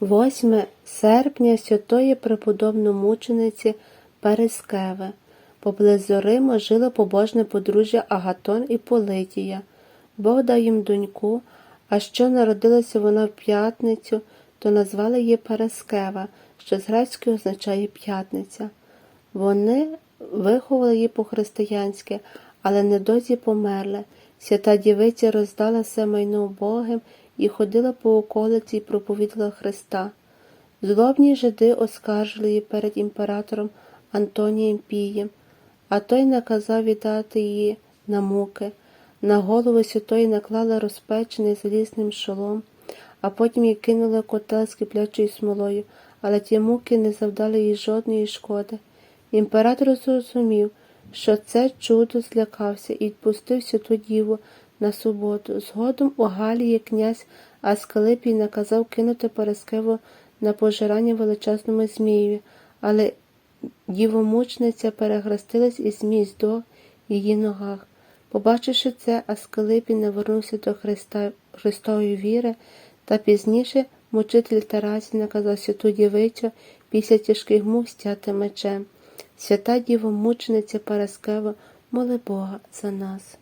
8 серпня святої преподобномучениці Перескеви. Поблизу Риму жило побожне подружжя Агатон і Политія. Бог дав їм доньку, а що народилася вона в п'ятницю, то назвали її Перескева, що з грецької означає п'ятниця. Вони виховали її по-християнськи, але недовзі померли. Свята дівиця роздала все майно убогим і ходила по околиці і проповідала Христа. Злобні жиди оскаржили її перед імператором Антонієм Пієм, а той наказав віддати її на муки. На голову святої наклали розпечений залізним шолом, а потім її кинули в котел з киплячою смолою, але ті муки не завдали їй жодної шкоди. Імператор зрозумів, що це чудо злякався і відпустив святу діву на суботу. Згодом у Галії князь Аскалипій наказав кинути Параскеву на пожирання величезному змієві, але дівомучниця перехрестилась і змій в її ногах. Побачивши це, Аскалипій навернувся до Христа, Христової віри, та пізніше мучитель Тарасій наказав святу дівицю після тяжких мук стяти мечем. Свята дівомучениця Параскева, моли Бога за нас.